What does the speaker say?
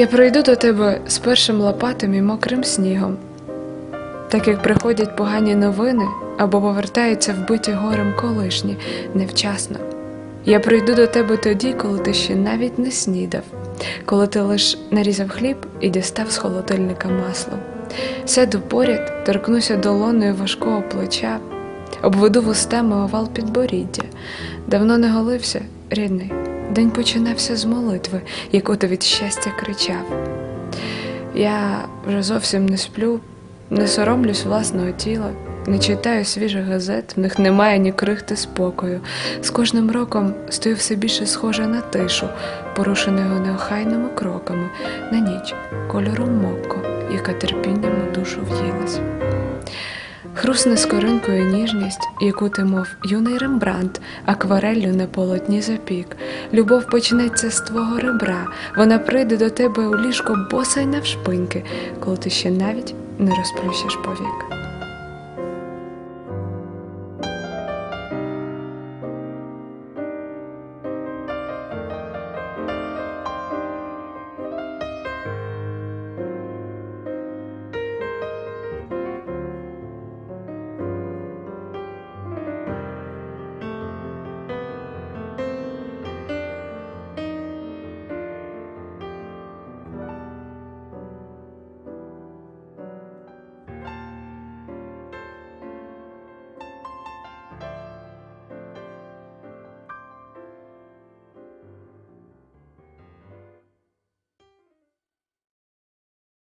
Я прийду до тебе з першим лопатим і мокрим снігом. Так як приходять погані новини або повертаються вбиті горем колишні невчасно. Я прийду до тебе тоді, коли ти ще навіть не снідав, коли ти лиш нарізав хліб і дістав з холодильника масло. Сяду поряд, торкнуся долоною важкого плеча, обведу вустами овал підборіддя. Давно не голився, рідний. День починався з молитви, яку ти від щастя кричав. Я вже зовсім не сплю, не соромлюсь власного тіла, не читаю свіжих газет, в них немає ні крихти спокою. З кожним роком стою все більше схожа на тишу, порушеного неохайними кроками, на ніч кольором мокко, яка терпінням у душу в'їлась. Хрусне скоринкою ніжність, яку ти, мов юний рембрандт, аквареллю на полотні запік. Любов почнеться з твого ребра, вона прийде до тебе у ліжко боса й навшпиньки, коли ти ще навіть не розплющиш повік.